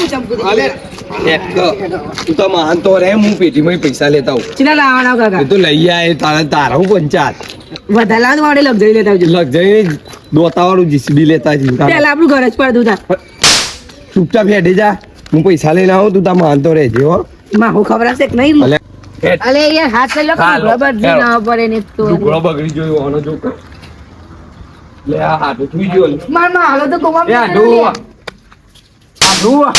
હું ચંપુ દે. હાલે એક. તું તો રે હું પેટીમાં પૈસા લેતા આવું. ચીલા લાવવાના કાકા? એ લઈ આય તારા તારા પંચાયત. વધારે લાવ મારે લેતા આવજો. લગ દોતા વાળું જીસીબી લેતા જઈ પેલા આપણું ઘર જ પડતું તા ચૂપચાપ હેડી જા હું પૈસા લઈને આવું તું તા માનતો રહેજે હો. માં હું ખબર હશે કે નહીં? અલે. યાર હાથ લઈ બરાબર જી ના પડે ને તો. લુગડો બગડી જોયો આનો જો લે આ હાથ સુઈ ગયો. લે. મારમાં હાલો તો કોમા એ આ ડોવા. આ ડોવા.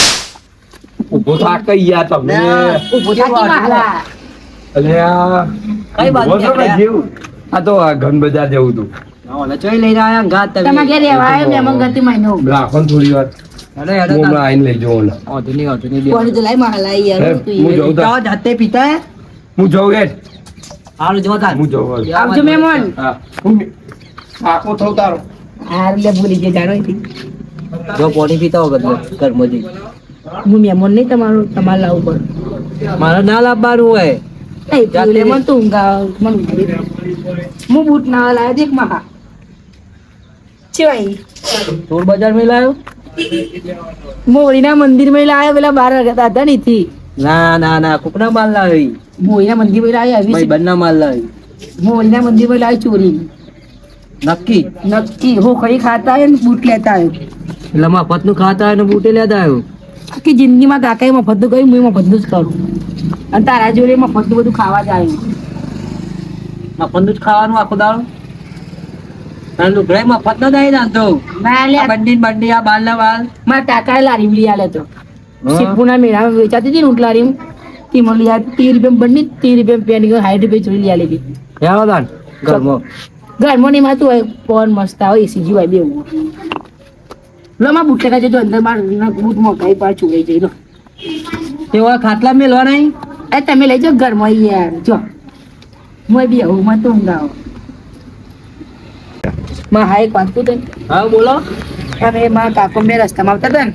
ઊભો થા કઈ યાર તમે ઊભો થાકી માલા અલે આ કઈ બાજુ જેવું. આ તો આ ઘન બજાર જેવું તું જો તાર. હું જાઉં હવે. આવજો મહેમાન. હા. હું આખો થઉં તારો. હાર લે ભૂલી ગયા જાણો પાણી પીતા ઘરમાં જઈ. હું મહેમાન નહીં તમારું તમારે લાવવું પડે મારે ના લાવવાનું હોય. મને તો ઊંઘ મને ઊંઘ આવી. જાય. હું બૂટ ના લાવ્યો દેખ મહા. છે ચોર બજારમાં લાવ્યો મોરીના મંદિરમાં લાવ્યો પેલા બાર હતા હતા ને ના ના ના કુકના માલ લાવી? મોરીના મંદિરમાં આવી બંને માલ લાવી. મોરીના મંદિરમાં લાવી ચોરી. નક્કી? નક્કી હું કઈ ખાતા ને બૂટ લેતા આવ્યો. એટલે મફતનું ખાતા ને બૂટે લેતા આવ્યો? આખી જિંદગીમાં કાકાએ મફતનું કહ્યું હું મફતનું જ કરું અને તારા જોડે મફતનું બધું ખાવા જ આવ્યું. જ ખાવાનું આખો દાડો? અને લુગડાય મફત ના દઈ ના લે બંડી બંડી આ બાલ ના બાલ. મારા કાકાએ લારી લઈ આલે તો. હા. મેળામાં વેચાતી હતી ને ઊંટ લારી તે મને લઈ આવી તેર રૂપિયા બંને તેર રૂપિયા પેન સાઠ રૂપિયા ચોરી લઈ આલી હતી. ઘરમાં. ઘરમાં નહીં માતું હોય મસ્ત આવે એસી જીવાય બે લો માં બૂટ લેખા જજો અંદર માર બૂટ મોકાઈ પાર ચોરાઈ જઈ લો એવા ખાટલા મેલવા નહીં? એ તમે લઈ જાઓ ઘરમાં યાર જો. મોય બી આવું માં તો ઊંઘમાં હા એક વાંચતું હતું હા બોલો. અને મારા કાકો મેં રસ્તામાં આવતા હતા ને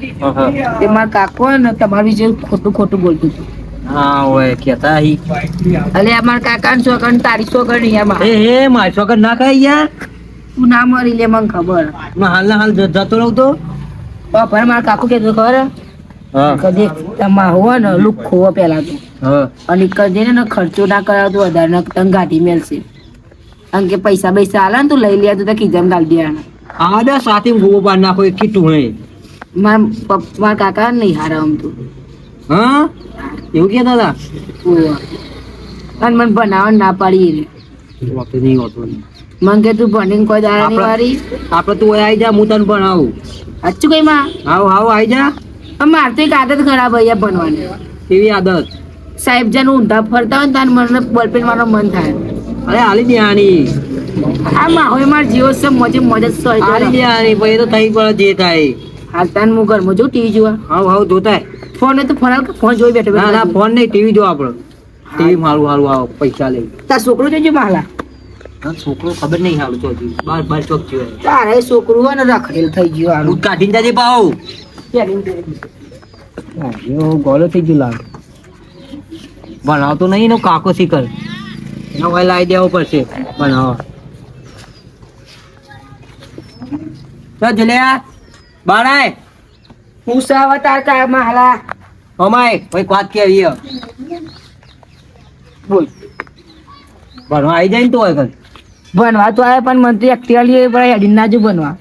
તે મારા કાકો ને તમારું જે ખોટું ખોટું બોલતું હતું. હા ઓય કેતા હી. અલે અમાર મારા કાકા ને છોકરા તારી છોકરા નહીં આમાં એ હે માર છોકર ના ખાઈ યાર? તું ના મરી લે મને ખબર. હું હાલ ના હાલ જતો રહું તો. પણ મારા કાકુ કે ખબર? હા. કદી તમા હોવા ને લુક ખોવો પેલા તો. હા. અને કદી ને ખર્ચો ના કરાવતો વધારે ને તંગાટી મેલશે. કારણ કે પૈસા પૈસા આલા ને તું લઈ લે તો ખીજામ ગાલ દેવાના આ દે સાથે ગોવો પાડ નાખો એક કીટું હે. મારા મારા કાકા નહીં હારા આમ તું. હા? એવું કેતા દાદા. અને મને બનાવવા ના પાડી રે નહીં હોતું મને કે તું ભણીને કોઈ દાડા નહીં વારી. આપડે તું આઈ જા હું તને ભણાવું. સાચું કઈ માં? આવો આવ આવી જા. પણ મારે તો એક આદત ખરાબ અહીંયા ભણવાની કેવી આદત? સાહેબ જાન ઊંધા ફરતા હોય ને તાર મને બોલપેન મારો મન થાય. અરે હાલી દે આની આ માહોય માર જીવો છે મોજે મોજ જ સોય હાલી દે આની પછી તો થઈ પડે જે થાય. હાલ તાન હું ઘરમાં જોઉં ટીવી જોવા. હાવ હાવ જોતા ફોન તો ફોન ફોન જોઈ બેઠો ના ના ફોન નહીં ટીવી જો આપણો ટીવી મારું હારું આવો પૈસા લઈ. તાર છોકરો જોજો માલા છોકરો ખબર નહીં બાર બાર ચોક થયો તારે છોકરું હોય ને રખડેલ થઈ ગયું હારું દૂધ કાઢીને જાજે ગોળો થઈ ગયું લાગ ભણાવતો નહીં નો કાકો શીખર. એનો ભાઈ લાવી દેવો પડશે ભણાવવા તો જલ્યા બાળાય પૂછાવા તાર તાર માલા અમાય ભાઈ વાત કેવી? બોલ. ભણવા આવી જાય ને તો હોય કઈ ભણવા તો આવે પણ મને તો એક્ટિવા લઈએ પણ હેડી ના જો બનવા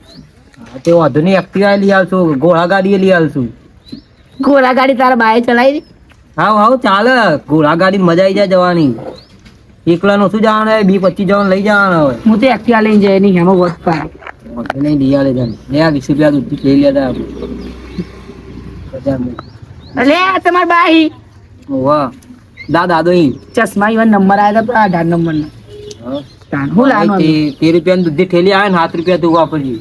તે વાંધો નહીં એક્ટિવા લઈ આવશું ઘોડા ગાડી લઈ આવશું. ઘોડા ગાડી તારા બાએ ચલાવી હા હાવ ચાલે ઘોડા ગાડી મજા આવી જાય જવાની. એકલા નું શું જવાનું હોય બી પચીસ જવાનું લઈ જવાનું હોય. હું તો એક્ટિવા લઈને જાય નહીં એમાં વધ પાય વાંધો નહીં લઈ આવે જાને. લે આ વીસ રૂપિયા દૂધ લઈ લેતા આ તમાર બાઈ. વાહ દાદો ઈ ચશ્મા ઈવન નંબર આવ્યા હતા અઢાર નંબર ના હું લાવવાનું? તે રૂપિયાની દૂધની થેલી આવે ને સાત રૂપિયા તું વાપરજી.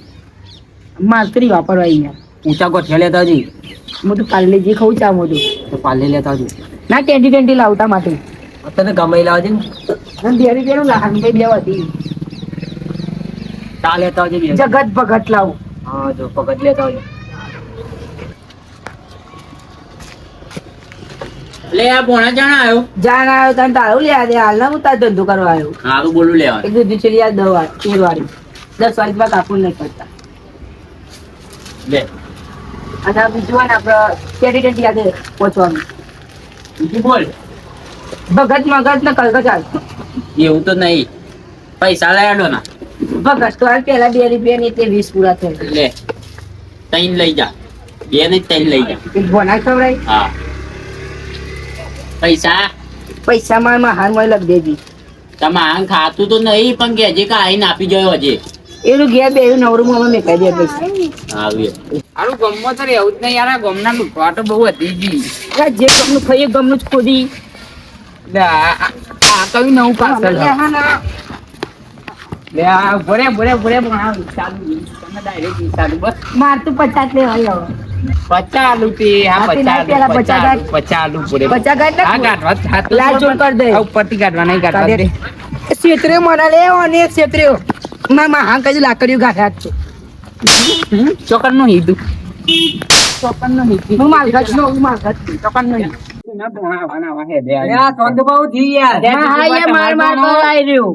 માસ્તરી વાપરવા અહીંયા. ઊંચા ગોઠિયા લેતા જી હું તો પાર્લે જે ખાઉં ચા મોટું તો પાલે લેતા જી ના ટેન્ટી ટ્વેન્ટી લાવતા માટે. તને ગમે લાવજે ને. બે રૂપિયાનું લાખ બે હતી. ચા લેતા આવજે જગત ભગત લાવું. હા જો પગત લેતા આવજે. લે આ પોણા જણા આવ્યો? જાણ આવ્યો તને તારું લે દે હાલ ના હું તાર ધંધો કરવા આવ્યો. સારું બોલું લેવા એક દૂધી ચલી આ દસ વાર તેર વાળી દસ વાળી માં કાપું નહીં કરતા લે. અને આ બીજું હોય ને આપણે કેટેગરી યાદ પહોંચવાનું બીજું બોલ. ભગત મગજ ને કલકચાલ એવું તો નહીં. પૈસા આડો ના. ભગત તો હાલ પેલા બે રૂપિયા ની તે વીસ પૂરા થાય. લે. તૈન લઈ જા. બે ને તૈન લઈ જા. ભોના ખવડાય? હા. પૈસા? પૈસા માં માં હારમાં લખ દેજી. તમે આમ ખાતું તો નહીં પણ કે હજી કાંઈ આપી ગયો હજી? એનું ઘેર બે એવું નવરું માં મેં કહી દે પૈસા આવી આનું ગમમાં તો રહેવું જ નહીં યાર આ ગમના લૂંટવા તો બહુ હતી જી. આ જે ગમનું ખાઈએ ગમનું જ ખોદી. આ કયું નવું પાસ લે આ ભરે ભરે ભરે પણ આ ચાલુ તમે ડાયરેક્ટ ચાલુ બસ. માર તું પચાસ લેવાય હવે પચા આલુ તે આ હા, તે પચા આલુ પચા પચા આલુ પચા આલુ પૂરે પચાસ ગાંઠ આ નાખ. હાથ લાલ ચોળ કર દે. ઉપરથી ગાંઠવા નહીં ગાંઠવા દે. છેતરે મને લે અને એક માં માં હા કઈ લાકડીઓ ગાંઠ્યા જ ચોકરનું હીધું ચોકરનું હીધું હું માલગત નો હું માલગત છું. ચોકરનું હીધું ના ભોણા વાહે દે અરે આ સોંદબાઉ થઈ યાર હા, હા, માર માર કરાઈ રહ્યો.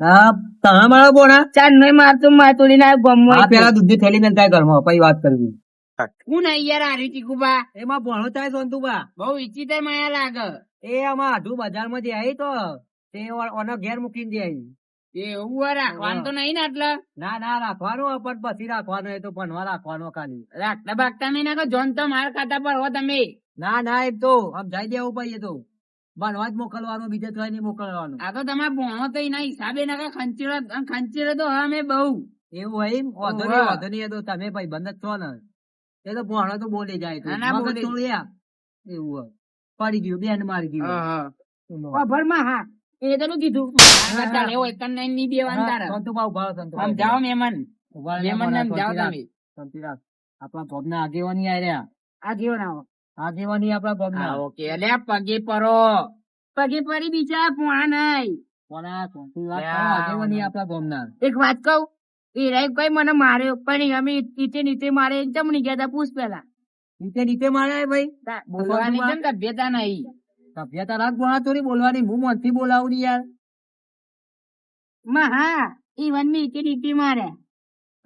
હા તમે મારા બોના? ચાર નહીં મારતો આ પેલા દૂધની થેલી ને થાય ઘરમાં પછી વાત કરવી હું નહીં યાર આર્યું ચીકુબા એમાં ભણો થાય સોંતુબા બહુ ઈચ્છી થાય માયા લાગે. એ આમાં આઢું બજારમાં જે આવી તો તે ઓનો ઘેર મૂકીને જે આવી એવું હોય રાખવાનું તો નહીં ને એટલે ના ના રાખવાનું પણ પછી રાખવાનું એ તો ભણવા રાખવાનો ખાલી. રાખતા ભાગતા નહીં નાખો જોન તો માર ખાતા પર હો તમે. ના ના એમ તો. આમ જઈ દેવું પડે તો. ભણવા જ મોકલવાનું બીજે તો નહીં મોકલવાનું. આ તો તમારે ભણો તો એના હિસાબે નાખા ખંચેરો ખંચેરો તો હા મેં બહુ. એવું હોય એમ? વાંધો નહીં વાંધો નહીં તો તમે ભાઈ બંધ જ છો ને. એ તો ભણો તો બોલે જાય તો. ના, ના મગજ બોલી. એવું પડી ગયું બેન મારી ગયું. ભરમાં હા. એ તો નું કીધું. ચાલે હોય કન નહીં ની દેવાનું તારે. સંતુભા ઊભા રહો, સંતુભા આમ જાઓ રહો. મહેમાન. ઊભા રહો, મહેમાન નામ જાઓ તમે. શાંતિ આપણા ભોગના આગેવાની આ જેવો ના હોય. આગેવાની આપણા ભોગના. ઓકે. એટલે પગે પરો. પગે પરી બીજા પોણા નહીં. રાખ, લ્યા. આગેવાની આપણા ભોગના. એક વાત કહું. રાઈ કઈ મને માર્યો પણ અમે નીચે નીચે મારે જમણી ગયા હતા પૂછ પેલા નીચે નીચે મારે ભાઈ. તા- બોલવાની કેમ નહીં? સભ્યતા રાખ બોલા થોડી બોલવાની. હું મનથી બોલાવું યાર. માં હા ઈ વન નીચે નીચે મારે.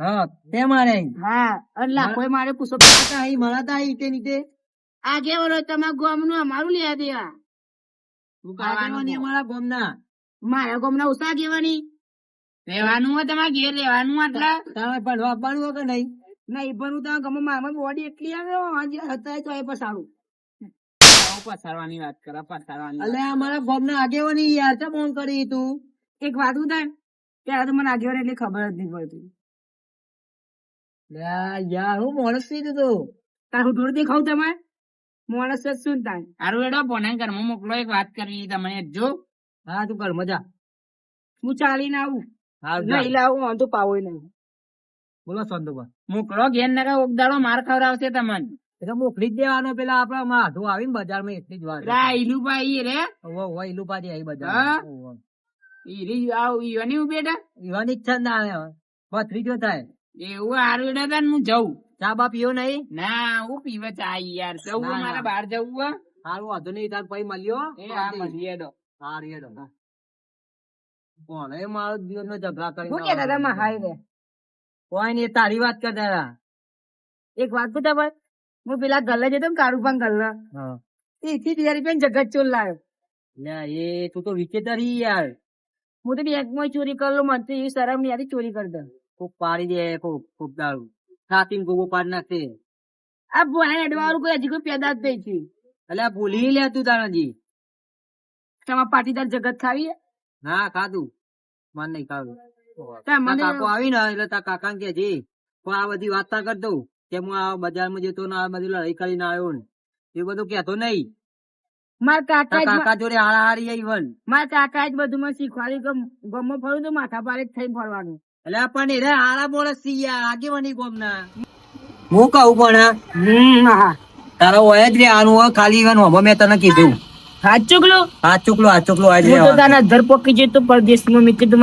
હા તે મારે હા અને લાખો મારે પૂછો. મળાતા અહીં મળાતા અહીં નીચે નીચે. આ કેવો તમારા ગોમનું અમારું લેવા દેવા? શું કરવાનું? આગેવાની અમારા ભોગના મારા ગોમ ના ઉષા કેવાની રહેવાનું હોય તમારે ઘેર રહેવાનું એટલે તમે ભણવા આપવાનું કે નહીં? ના એ પણ હું ગમે મારા બોડી એટલી આવે આજે હતા તો એ પણ સારું પસારવાની વાત કરે પસારવાની એટલે અમારા ભોગના આગેવાની યાર ચા ફોન કરી તું. એક વાત હું થાય ત્યારે તો મને આગેવાની એટલી ખબર જ નહીં પડતી. યાર હું માણસ થઈ તું. તાર હું થોડું દેખાવું તમારે? માણસ જ શું થાય હારું એડો ફોન ઘરમાં મોકલો એક વાત કરવી તમને જો હા તું કર મજા હું ચાલીને આવું. હા પાવો નહીં. બોલો સંતુભા મોકલો ઘેર નકા ઓગદાડો માર ખવડાવશે તમને. એટલે મોકલી જ દેવાનો પેલા આપડા માધો આવી ને બજારમાં એટલી જ વાર. રા ઈલુભાઈ રે. ઓવો, ઓવો, ઈલું પાછી આવી બજાર ઈ આવ ઈવાની ઉભેટા ઈવાની ઈચ્છા ના આવે પથરી જો થાય. એવું હારું એડા ને હું જઉં. ચા બા પીવો નહીં? ના હું પીવે ચા યાર. જવું મારે ના. બહાર જવું હારું વાંધો નહીં તાર પછી મળ્યો. એ આ મળીએ એડો સારું હેડો હા. કોણ? એ મારો દિવસ નો ઝઘડા કરી હું કે દાદા માં હાય રે કોઈ નહીં તારી વાત કર દાદા એક વાત પૂછા ભાઈ. હું પેલા ગલ્લે જતો ને કારુપાન ગલ્લે હા. એથી હજાર રૂપિયા જગત ચોર લાવ્યો લ્યા, એ તું તો વિચેતરી યાર. હું તો બેંકમાં ચોરી કરલો મને તો એ શરમની આતી ચોરી કરી દઉં કોક પાડી દે કોક કોક દારૂ. ને ગોગો પાડી નાખશે. આ ભોણા એડવાળું કોઈ હજી કોઈ પેદા જ નહીં છે એટલે ભૂલી લે તું તારાજી તમારા પાટીદાર જગત ખાવી? ના ખાધું. મન નહીં ખાધું. તાર કાકો આવી ને? એટલે તાર કાકા કે છે પણ આ બધી વાત ના કરતો કે હું આ બજારમાં જતો ને આ બધી લડાઈ કરીને આવ્યો ને. એ બધું કેતો નહીં. મારા કાકા જ કાકા જોડે હારાહારી આવી વન. મારા કાકા જ બધું મને શીખવાડ્યું કે ગમો ફરું તો માથા પારે જ થઈને ફરવાનું. એટલે પણ એ રે હારા મોણસ યાર આગેવાની ગોમના હું કહું પણ હા. તારો હોય જ રે આનું ખાલી મેં તને કીધું. સાચું ગલું આ ચૂકલો આ ચૂકલો હોય જ હું તો રહેવાનું. તારા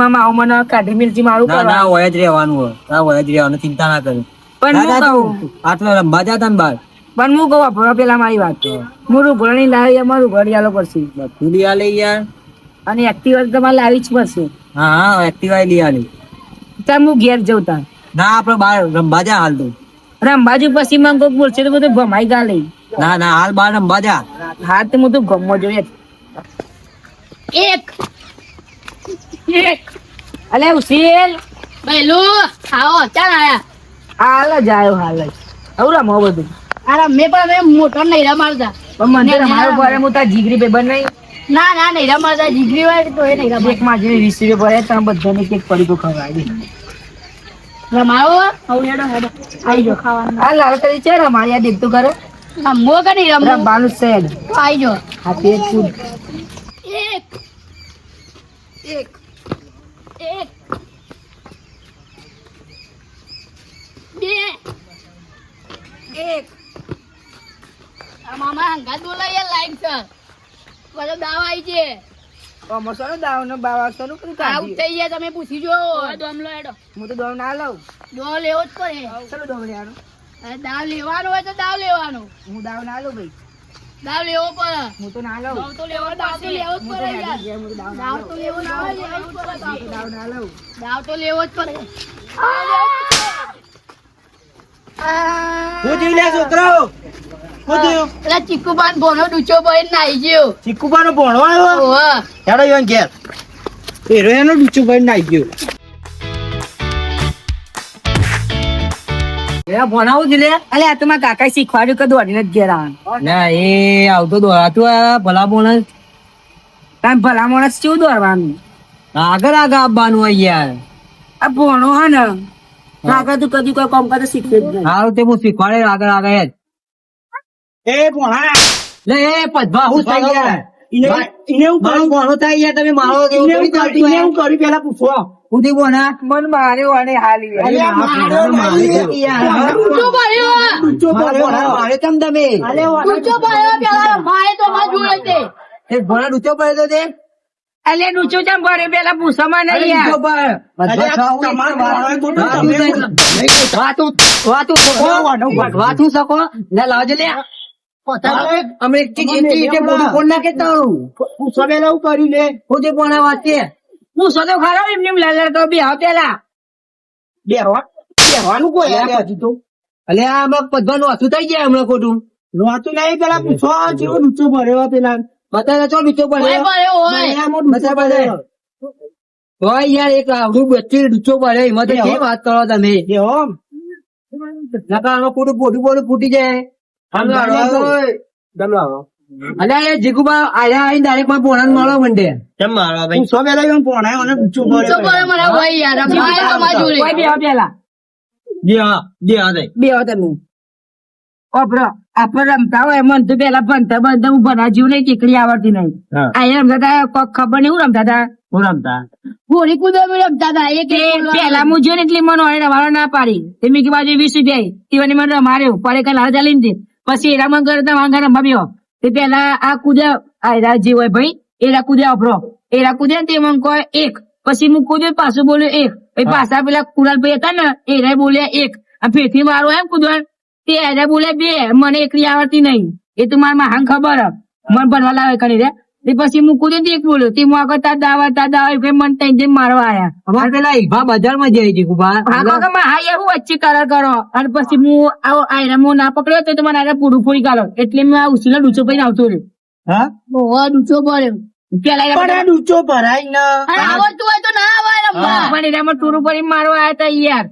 મામા આવું મને કાઢી મિલજી મારું ના ના હોય જ રહેવાનું હોય. ના હોય જ રહેવાનું ચિંતા ના કરે પણ હું કહું? આટલો રંબા જાતા ને બાર. પણ હું કહું ભરો પેલા મારી વાત હું રૂગોળણી લાવી અમારું ઘડિયાળો પડશે બધું લઈ આલે યાર. અને એક્ટિવા તમારે લાવી જ પડશે. હા હા એક્ટિવા લઈ આલે. ત્યાં હું ઘેર જઉં તાર. ના આપડે બાર રંબા જા હાલ તું. રંબાજુ પછી મને બોલશે તો બધું ભમાઈ ગાલે. ના ના હાલ બાર રમવા જા. હા તો હું તો ગમવા જોઈએ. એક. એક. અલે ઉસીલ પહેલું આવો ચાલ આયા. હાલ જ આવ્યો હાલ જ. આવું રમો બધું. અરે મેં પણ મેં મોટો નહીં રમાડતા. પણ મને રમાડો પડે હું તાર જીગરી બે નહીં ના ના નહીં રમાડતા. જીગરી હોય તો એ નહીં એક માં જેવી વીસ રૂપિયા પડે તમે બધાને કેક પડી તો ખવડાવી દે રમાડો. હવે હેડો હેડો આવી જો ખાવાનું હાલ હાલ કરી છે રમાડ્યા આ દેખતું કરે. રમવો કે નહીં રમવો. રમવાનું છે જ. આવી આ પેટ ફૂડ એક. એક. એક. બે. એક. આ મામા હંગાત બોલાય લાઈક છે બધો દાવ આવી છે. મસાલો દાવ નો બાવા નું કરું આઉટ થઈ ગયા તમે પૂછી જો હેડો. હું તો ના લઉં. દો લેવો જ પડે. ચલો અરે દાવ લેવાનો હોય તો દાવ લેવાનો. હું દાવ ના લઉં ભાઈ. દાવ લેવો પડે. હું તો ના લઉં. દાવ તો લેવો દાવ તો લેવો જ પડે યાર દાવ ના દાવ લઉં. તો લેવો ના હોય લેવો જ પડે દાવ ના લઉં. દાવ તો લેવો જ પડે. હું જીવ લે છોકરાઓ હું જીવ. પેલા ચીકુબાન ભોનો ડૂચો બહીને નાઈ ગયો. ચીકુબાનો ભણો આવ્યો? ઓહ. હેડો યોન ઘેર. હીરો એનો ડૂચો ભાઈ નાઈ ગયો. એ ભણાવું જ લે? અલે આ તો મારા કાકા શીખવાડ્યું કે દોડીને જ ઘેર આવવાનું ના એ આવતો દોડાતું આ ભલા માણસ કેવું દોડવાનું? આગળ આગળ આવવાનું હોય યાર. આ ભણો હે ને કાકા તું કદી કોઈ કામ કરતા શીખવે જ નહીં. હારું તે હું શીખવાડે આગળ આગળ જ. એ ભોણા. લે એ પદભા હું થઈ ગયા. ઈને હું મારો તમે હું કરી? હું કર્યું પેલા પૂછો. હું બોના. મન માર્યો અને હાલી અલે માર્યો નહીં. ડૂચો ભર્યો ઊંચો ભર્યો. મારે તમ તમે? અલે વાહ. ભર્યો પેલા મારે તો માર જોડે છે. એ ભણા ડૂચો પડે તો તે? અલે ડૂચો ચમ ભરે? પેલા પૂછવામાં અરે નહીં યાર વાતું વાતું વાતું શકો ને લાવજે લે અમે તારું લે. હું તે વાત છે. એમને એમ બે પેલા. બેહવા બેહવાનું કોઈ યાર પછી તો. અલે આ આમાં પદવાનું વાતું થઈ જાય હમણાં ખોટું. રોતું નહીં પેલા પૂછો જેવો ઊંચો ભર્યો પેલા. બતાવે તો ડૂચો પડે ભર્યો હોય. મહિનામાં ઊંચો બતા ભર્યો. હોય યાર એક આવડું બચ્ચી ડૂચો પડે એમાં તો વાત કરો તમે? બેહો. નકા આમાં ખોટું ફૂટી જાય. આમ હમણાં જાણો હોય. ચાલો આવો. અલે એ જીગુબા આયા આઈને ડાયરેક્ટમાં પોણા મળો મંડે. પૂછો પેલા એમ ભણાય અને ઊંચો ડૂચો ભર્યો ભર્યો યાર મારે તો માર જોડે. કોઈ બે આવ બે આવ તમે. ઓપરો આપણે રમતા હોય મન તો પેલા ભણતા ભણતા હું ભણા જેવું નહીં ચીકડી આવડતી નહીં. અહીંયા રમતા હતા કોક ખબર નહીં હું રમતા હતા? હું રમતા. હોળી કુદર રમતા હતા એક તે એક બોલવાનું. પેલા હું જોઈને એટલે મને રમાડો ના પાડી. તે મીકી બાજુ વીસ રૂપિયા ઈવાની મને રમાડ્યો. પડે કઈ લાલ ચાલી ને પછી એરા મને કરતા વાંગા રમાવ્યો તે પેલા આ કુદ્યા આ રાજી જે હોય ભાઈ એરા કૂદ્યા અભરો. એરા કૂદ્યા તે મને કહે એક પછી હું કુદ્યો પાછું બોલ્યો એક. પછી પાછા પેલા કુરાલ ભાઈ હતા ને એરા બોલ્યા એક. આ ફેરથી મારો એમ કૂદવા તે એરા બોલ્યા બે મને એકલી આવડતી નહીં. એ તો મારા હાંગ ખબર. મને ભણવા લાવે કરી રે. તે પછી હું કૂદ્યો તે એક બોલ્યો તે હું આગળ તા દાવા તા દાવા ભાઈ મને તઈ જઈને મારવા આયા. અમારે પેલા ઈભા બજારમાં જાય જીગુબા હા કાકા માં હા હું વચ્ચે કરાર કરો. અને પછી હું આવો આયરા હું ના પકડ્યો તો તમારે આયરા પૂરું પૂરી કાઢો. એટલે મેં આ ઉછીનો ડૂચો પઈને આવતો રહ્યો. હા? બહુ ડૂચો ભર્યો પેલા એના ઊંચો ભરાય ને. આવડતું હોય તો ના આવે પણ એનામાં ટૂરું પડી મારવા આયા તા યાર.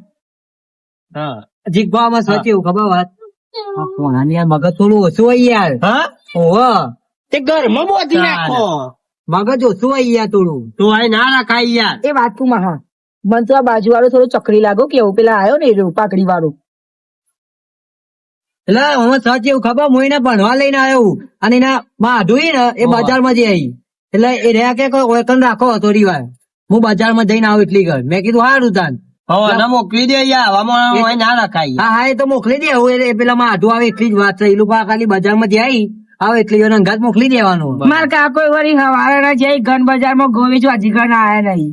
જીગભામાં સચ એવું ખબર વાત? આ યાર મગજ થોડું ઓછું હોય યાર. હા? ઓહો. તે ઘરમાં બોધી નાખો. મગજ ઓછું યાર થોડું તો? આ ના રાખાય યાર એ વાત તું માં હા. મને તો આ બાજુ વાળો થોડો ચકરી લાગો કેવું પેલા આવ્યો ને એ પાકડી વાળો એટલે હું સચ એવું ખબર હું એને ભણવા લઈને આવ્યો અને એના માધુઈ ને એ બજારમાં જઈ આવી એટલે એ રહ્યા કે કોઈ ઓળખણ રાખો થોડી વાર. હું બજારમાં જઈને આવું એટલી ઘર. મેં કીધું સારું તાન. મોકલી દે યાર ના રખાય હા હા એ તો મોકલી દે. હું એ પેલા માધુ આવે એટલી જ વાત છે. એ લોકો ખાલી બજારમાં જઈ આવી આવે એટલી વાર અંગાત મોકલી દેવાનું. માર કાકો વળી હવારે ના જઈ ઘન બજારમાં ગોવે જો હજી ઘન આયા નહીં.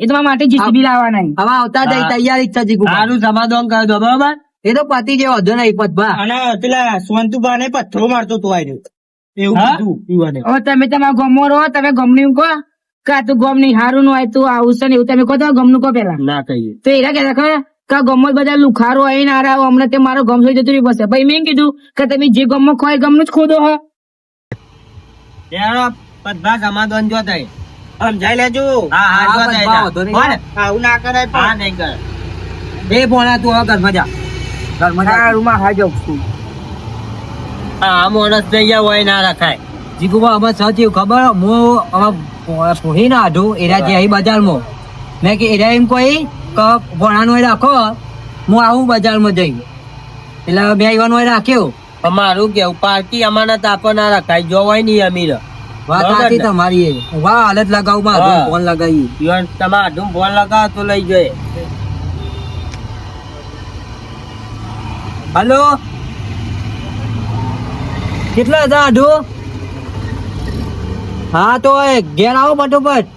એ તો માટે જીસીબી લાવવા નહીં. હવે આવતા જઈ તૈયારી જ છે જીગુ સમાધાન કરી દો બરાબર? એ તો પતિ જેવો વધુ નહીં પતભા અને પેલા સોનતુબા ને પથ્થરો મારતો તો આયરો એવું કીધું યુવાને. તમે તમારા ગમો રહો તમે ગમની કહો કા તું ગમ નહીં હારું નું હોય તું આવું છે ને એવું તમે કહો તો ગમનું કહો પેલા ના કહીએ. તો એરા ખબર કે ગમત બધા લુખારો આવીને આ રહ્યા હમણાં તે મારો ગમ થઈ જતું રહ્યું ભાઈ મેં કીધું કે તમે જે ગમમાં ખોય ગમનું જ ખોદો હો. પદભા સમાધાન જો થાય. સમજાઈ લેજો. હા હા જો થાય વાંધો નહીં. બોલ. આવું ના કરાય હા નહીં કર બે પોણા તું હવે ઘરમાં જા. ઘરમાં જા. રૂમમાં હાજો આ માણસ થઈ ગયા હોય ના રખાય. જીગુબા અમે સાચી ખબર? હું અમે પોહી ના આઢું એરા જે અહીં બજારમાં. મેં કે એરા એમ કોઈ કે ભણાનો રાખો હું આવું બજારમાં જઈ એટલે મેં આવવાનો રાખ્યો. અમારું કેવું પાર્ટી અમાનત આપો ના રખાય જોવાય નહીં અમીર. વાત બરાબર તમારી વાહ હાલત લગાવું માં. ફોન લગાવી ઈવન તમે ફોન લગાવ તો લઈ જોઈએ. હલો? કેટલા હતા આઢું? હા તો એ ઘેર આવો ફટોફટ.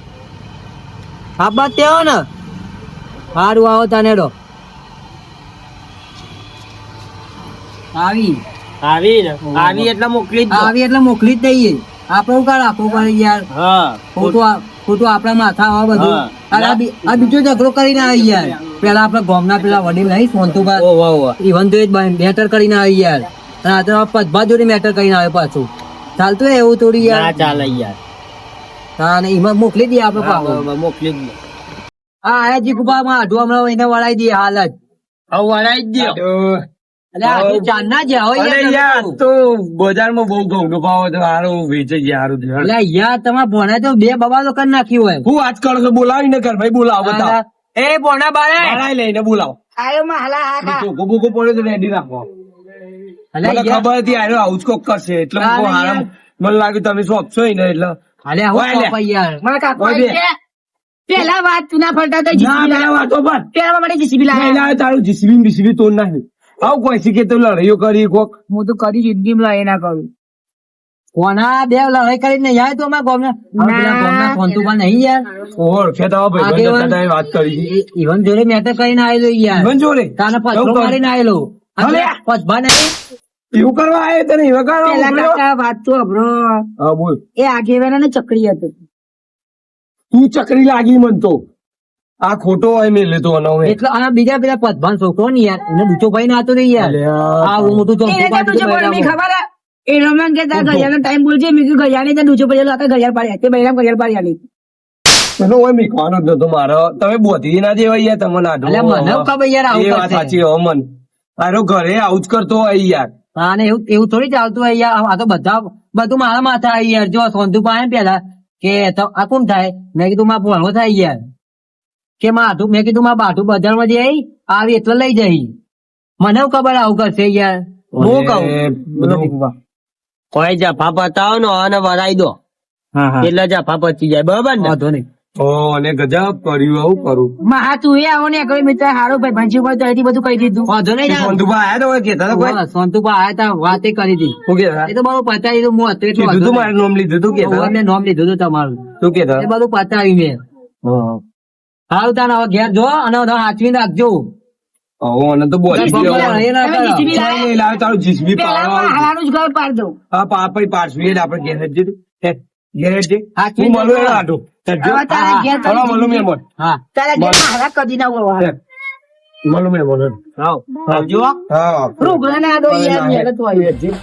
હા બાદ ત્યાં ને. સારું આવો તને રો આવી. આવી ને? આવી એટલે મોકલી જ દો. આવી એટલે મોકલી જ દઈએ. આપણે કા રાખવું પડે યાર. હા. ખોટું ખોટું આપણા માથા આવા બધું. આ બીજો ઝઘડો કરીને આવી યાર. પેલા આપણા ગામના પેલા વડીલ નહીં સોનતુભા વાહ વાહ ઇવન તો એ મેટર કરીને આવી યાર. અને આ તો પદભા જોડે મેટર કરીને આવે પાછું. ચાલતું હોય એવું થોડી યાર. ચાલે યાર. હા ને એમાં મોકલી દઈએ આપણે મોકલી જ દો. હા આયા જીગુબા માં આઢું હમણાં એને વળાઈ દઈએ હાલ જ. હવે વળાઈ જ દ્યો. એટલે આઢું ચાંદના જ હોય યાર યાર તો બજારમાં બહુ ઘઉં નો ભાવ હતો હારું વેચે છે હારું છે. એટલે યાર તમારા ભોણા તો બે બબાલો કરી નાખ્યું હોય. હું વાત કરો છો બોલાવીને કર ભાઈ બોલાવો બતાવો એ ભોણા બારે. ભાડાઈ લઈને બોલાવો. આયો માં હાલા હા ચોખ્ખો બોકો પડ્યો તો રેડી રાખો. અલે ખબર હતી આયો આવું જ કોક કરશે એટલે. મને લાગ્યું તમે સોપશો ને એટલે. હાલે હું યાર. મારા કાકો પેલા વાત તું ના ફરતા તો પેલા. વાતો પર પેલા માટે જીસીબી લાવ્યા તારું જીસીબી બીસીબી તો નાખ્યું આવું કોઈ શીખે તો લડાઈઓ કરી કોક. હું તો ના કરું. કોના બે લડાઈ કરીને યાર તો અમારા ગામના? હવે પેલા ના. ગામના નહીં યાર. ઓળખે તો ભાઈ વાત કરી ઈવન જોડે મેટર કરીને આવેલો યાર. જોડે? તાને એવું મારીને આવેલો. નહીં. એવું કરવા તને? એવા વાત તો અભરો હા બોલ. એ આગેવાના ને ચકરી હતું. તું ચકરી લાગી મન તો. આ ખોટો હોય મેં લેતો અને હવે. એટલે આ બીજા પેલા પદભાન છોકરો ને યાર. એને ડૂચો ભાઈ નાતો નહીં યાર. અલ્યા. આ હું મોટું ચોખ્ખું તો. ખબર એ રમણ કે તાર ઘડિયાળનો ટાઈમ બોલજે. મેં કીધું ઘડિયાળ ને દૂચો પછી આખા ઘડિયાળ પાડ્યા. તે બૈરામ ઘડિયાળ પાડી આલી એનો હોય મીકવાનો જ નતો મારો. તમે બોધી ના દેવાય યાર તમને આઢો. અલ્યા મને ખબર યાર આવું વાત સાચી હો મન. આરો ઘરે આવું જ કરતો હોય યાર. હા ને એવું એવું થોડી ચાલતું હોય યાર. આ તો બધા બધું મારા માથે આવી યાર. જો સોનતુ પાસે પેલા. કે તો આ કોણ થાય? મેં કીધું માં ભણો થાય યાર. કે માં આઠું મેં કીધું માં બાઠું બજારમાં જઈ આવી એટલે લઈ જઈ. મને ખબર આવું કરશે યાર? હું કહું? કોઈ જફા પતાવો ને વરાઈ દો. એટલે જફા પચી જાય બરાબર ને? વાંધો નહીં. અને ગજબ કર્યું આવું કરું. મહા તું એ આવો ને કોઈ મિત્ર હારો ભાઈ ભંજી ઉપર તો અહીંથી બધું કહી દીધું. વાંધો નહીં. સોનતુભા આયા તો હતા કોઈ? હા, સોનતુભા આયા તા વાતે કરી દી કહેતા એ તો મારું પતાવી દીધું હું હતો એટલે કીધું તું મારું નામ લીધું તું ઓવે, મેં નામ લીધું તું તમારું. શું કે એ બધું પતાવી મેં. સારું તાને હવે ઘેર જો અને હવે હાચવીને રાખજો. ઓ અને તો બોલી. જીસીબી ચાલ નહીં લાવે. તારું જીસીબી પાડવાનું. હાલાનું જ ઘર પાડ દઉં. હા પાપડી પાડશું એટલે આપણે ઘેર જ જઈશું. હે, હા, હું મળું એનો આઢો. ચડજો. હા, મળું મેં મળ. હા તારા ઘેર હારા કદી ના હોય હે, મળું મેં મળ. આવજો હા રૂગડા ના દો યાર હવે ના, મેળત હોય ઘેર જઈ.